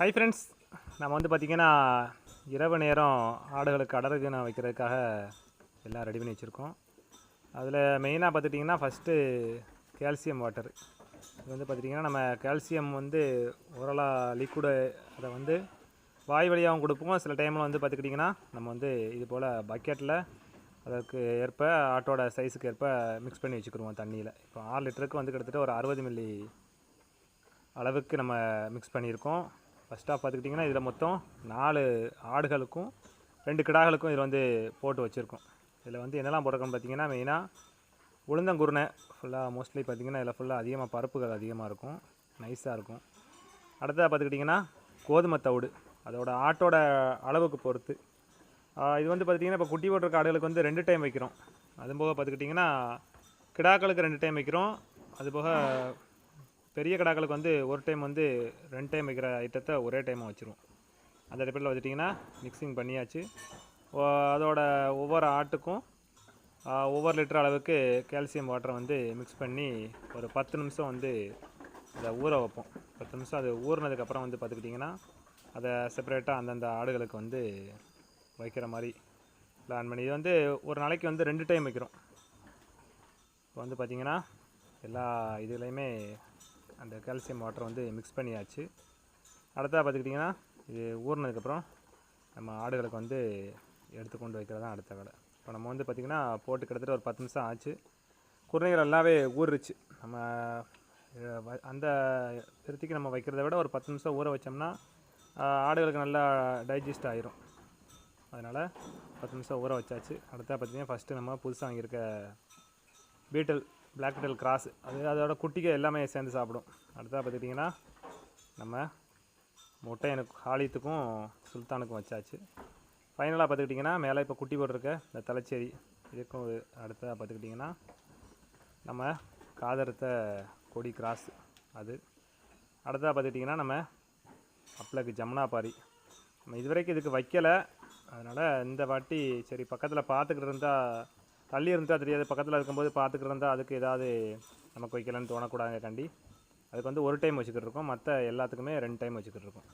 Hi friends நம்ம வந்து பார்த்திங்கன்னா இரவு நேரம் ஆடுகளுக்கு அடருக்கு நான் வைக்கிறதுக்காக எல்லாம் ரெடி பண்ணி வச்சுருக்கோம். அதில் மெயினாக பார்த்துட்டிங்கன்னா ஃபஸ்ட்டு கால்சியம் வாட்டர் இது வந்து பார்த்துட்டிங்கன்னா நம்ம கால்சியம் வந்து ஓரலாக லிக்விடு அதை வந்து வாய் வழியாகவும் கொடுப்போம். சில டைமில் வந்து பார்த்துக்கிட்டிங்கன்னா நம்ம வந்து இது போல் பக்கெட்டில் அதற்கு ஏற்ப ஆட்டோட சைஸுக்கு ஏற்ப மிக்ஸ் பண்ணி வச்சுக்கிடுவோம் தண்ணியில். இப்போ ஆறு லிட்டருக்கு வந்து கிட்டத்தட்ட ஒரு அறுபது மில்லி அளவுக்கு நம்ம மிக்ஸ் பண்ணியிருக்கோம். ஃபஸ்ட்டாக பார்த்துக்கிட்டிங்கன்னா இதில் மொத்தம் நாலு ஆடுகளுக்கும் ரெண்டு கிடாகளுக்கும் இதில் வந்து போட்டு வச்சுருக்கோம். இதில் வந்து என்னெல்லாம் போட்டிருக்கோம்னு பார்த்தீங்கன்னா மெயினாக உளுந்தங்குருணை ஃபுல்லாக மோஸ்ட்லி பார்த்திங்கன்னா இதில் ஃபுல்லாக அதிகமாக பருப்புகள் அதிகமாக இருக்கும். நைஸாக இருக்கும். அடுத்ததாக பார்த்துக்கிட்டிங்கன்னா கோதுமை தவிடு. அதோட ஆட்டோட அளவுக்கு பொறுத்து. இது வந்து பார்த்திங்கன்னா இப்போ குட்டி போட்டிருக்க ஆடுகளுக்கு வந்து ரெண்டு டைம் வைக்கிறோம். அது போக பார்த்துக்கிட்டிங்கன்னா கிடாக்களுக்கு ரெண்டு டைம் வைக்கிறோம். அதுபோக பெரிய கடாக்களுக்கு வந்து ஒரு டைம் வந்து ரெண்டு டைம் வைக்கிற ஐட்டத்தை ஒரே டைமாக வச்சுருவோம். அந்த அடிப்படையில் வச்சுட்டிங்கன்னா மிக்சிங் பண்ணியாச்சு. அதோட ஒவ்வொரு ஆட்டுக்கும் ஒவ்வொரு லிட்டர் அளவுக்கு கால்சியம் வாட்டரை வந்து மிக்ஸ் பண்ணி ஒரு பத்து நிமிஷம் வந்து அதை ஊற வைப்போம். பத்து நிமிஷம் அது ஊறினதுக்கப்புறம் வந்து பார்த்துக்கிட்டிங்கன்னா அதை செப்பரேட்டாக அந்தந்த ஆடுகளுக்கு வந்து வைக்கிற மாதிரி பிளான் பண்ணி இது வந்து ஒரு நாளைக்கு வந்து ரெண்டு டைம் வைக்கிறோம். இப்போ வந்து பார்த்திங்கன்னா எல்லா இதுலேயுமே அந்த கால்சியம் வாட்டர் வந்து மிக்ஸ் பண்ணியாச்சு. அடுத்ததாக பார்த்துக்கிட்டிங்கன்னா இது ஊறினதுக்கப்புறம் நம்ம ஆடுகளுக்கு வந்து எடுத்து கொண்டு வைக்கிறது தான் அடுத்த வேலை. இப்போ நம்ம வந்து பார்த்திங்கன்னா போட்டு கிட்டத்தட்ட ஒரு பத்து நிமிஷம் ஆச்சு. குருணைகள் எல்லாமே ஊறிடுச்சு நம்ம வ- அந்த திருத்திக்கு நம்ம வைக்கிறத விட ஒரு பத்து நிமிஷம் ஊற வச்சோம்னா ஆடுகளுக்கு நல்லா டைஜஸ்ட் ஆயிரும். அதனால் பத்து நிமிஷம் ஊற வச்சாச்சு. அடுத்தா பார்த்திங்கன்னா ஃபஸ்ட்டு நம்ம புதுசாக வாங்கியிருக்க பீட்டல் பிளாக் டெல் கிராஸ் அது அதோட குட்டிக எல்லாமே சேர்ந்து சாப்பிடும். அடுத்தா பார்த்துக்கிட்டிங்கன்னா நம்ம முட்டையனுக்கு ஹாலித்துக்கும் சுல்தானுக்கும் வச்சாச்சு. ஃபைனலாக பார்த்துக்கிட்டிங்கன்னா மேலே இப்போ குட்டி போட்டிருக்க இந்த தலைச்சேரி இதுக்கும் ஒரு அடுத்ததாக பார்த்துக்கிட்டிங்கன்னா நம்ம காதறுத்த கொடி கிராஸ் அது. அடுத்ததாக பார்த்துக்கிட்டிங்கன்னா நம்ம அப்ளக்கு ஜமுனாபாரி நம்ம இதுவரைக்கும் இதுக்கு வைக்கலை. அதனால் இந்த வாட்டி சரி பக்கத்தில் பார்த்துக்கிட்டு இருந்தால் தள்ளி இருந்தால் தெரியாது. பக்கத்தில் இருக்கும்போது பார்த்துக்கிட்டு இருந்தால் அதுக்கு ஏதாவது நமக்கு வைக்கலன்னு தோணக்கூடாதுங்க கண்டி அதுக்கு வந்து ஒரு டைம் வச்சுக்கிட்டு இருக்கோம். மற்ற எல்லாத்துக்குமே ரெண்டு டைம் வச்சுக்கிட்டு இருக்கோம்.